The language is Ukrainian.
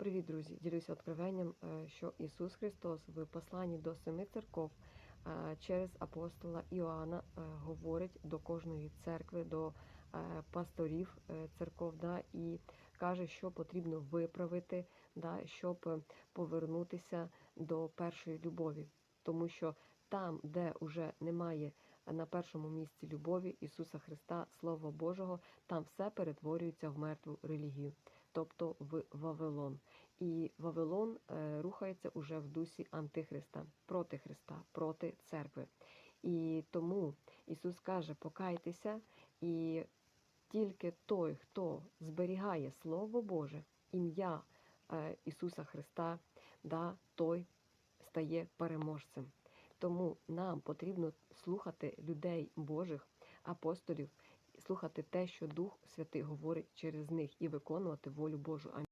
Привіт, друзі! Ділюся откровенням, е, що Ісус Христос в посланні до семи церков е, через апостола Іоанна е, говорить до кожної церкви, до пасторів церков, да, і каже, що потрібно виправити, да, щоб повернутися до першої любові. Тому що там, де вже немає на першому місці любові Ісуса Христа, Слова Божого, там все перетворюється в мертву релігію, тобто в Вавилон. І Вавилон е, рухається уже в дусі Антихриста, проти Христа, проти церкви. І тому Ісус каже: покайтеся, і тільки той, хто зберігає Слово Боже, ім'я е, Ісуса Христа, да, той стає переможцем. Тому нам потрібно слухати людей Божих, апостолів, слухати те, що Дух Святий говорить через них, і виконувати волю Божу. Амінь.